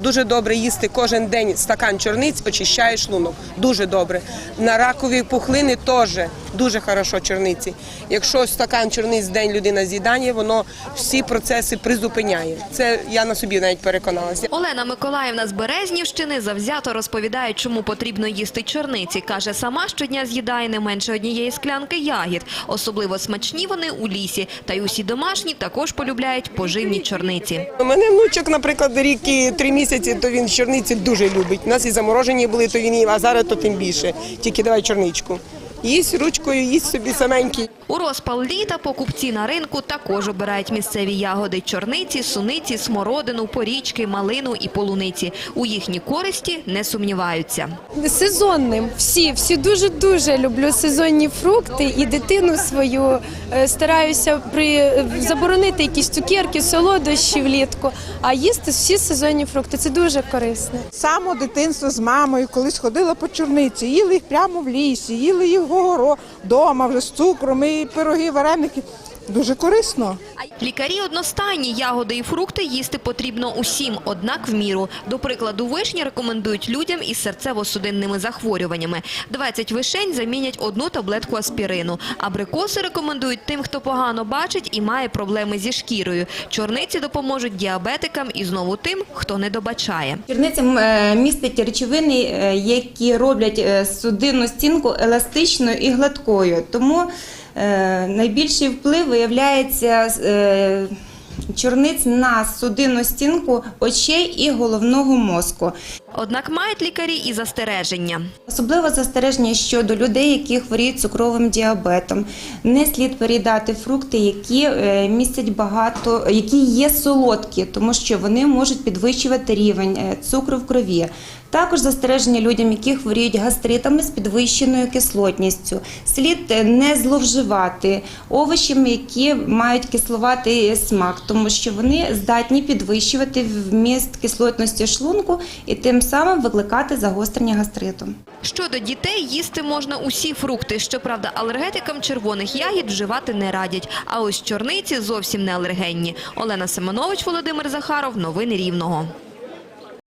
Дуже добре їсти кожен день стакан чорниць, очищає шлунок. Дуже добре. На ракові пухлини теж дуже хорошо чорниці. Якщо стакан чорниць в день людина з'їдає, воно всі процеси призупиняє. Це я на собі навіть переконалася. Олена Миколаївна з Березнівщини завзято розповідає, чому потрібно їсти чорниці. Каже, сама щодня з'їдає не менше однієї склянки ягід. Особливо смачні вони у лісі. Та й усі домашні також полюбляють поживні чорниці. У мене внучок, наприклад, рік і три місяці, то він чорниці дуже любить. У нас і заморожені були, то він їв, а зараз то тим більше. Тільки давай чорничку. Їсть ручкою, їсть собі саменький. У розпал літа покупці на ринку також обирають місцеві ягоди – чорниці, суниці, смородину, порічки, малину і полуниці. У їхній користі не сумніваються. сезонним. Всі, всі дуже дуже люблю сезонні фрукти і дитину свою е, стараюся при заборонити якісь цукерки, солодощі влітку, а їсти всі сезонні фрукти. Це дуже корисно. Само дитинство з мамою, колись ходила по чорниці, їли їх прямо в лісі, їли їх в горо, вдома вже з цукром, і пироги, вареники. Дуже корисно. Лікарі одностайні ягоди і фрукти їсти потрібно усім, однак в міру. До прикладу, вишні рекомендують людям із серцево-судинними захворюваннями. 20 вишень замінять одну таблетку аспірину. Абрикоси рекомендують тим, хто погано бачить і має проблеми зі шкірою. Чорниці допоможуть діабетикам і знову тим, хто не добачає. Чорниця е, містить речовини, е, які роблять е, судинну стінку еластичною і гладкою. Тому найбільший вплив виявляється е, чорниць на судинну стінку очей і головного мозку. Однак мають лікарі і застереження. Особливо застереження щодо людей, які хворіють цукровим діабетом. Не слід переїдати фрукти, які е, містять багато, які є солодкі, тому що вони можуть підвищувати рівень е, цукру в крові. Також застереження людям, які хворіють гастритами з підвищеною кислотністю. Слід е, не зловживати овочами, які мають кисловатий смак, тому що вони здатні підвищувати вміст кислотності шлунку і тим самим викликати загострення гастриту. Щодо дітей, їсти можна усі фрукти. Щоправда, алергетикам червоних ягід вживати не радять. А ось чорниці зовсім не алергенні. Олена Семенович, Володимир Захаров. Новини Рівного.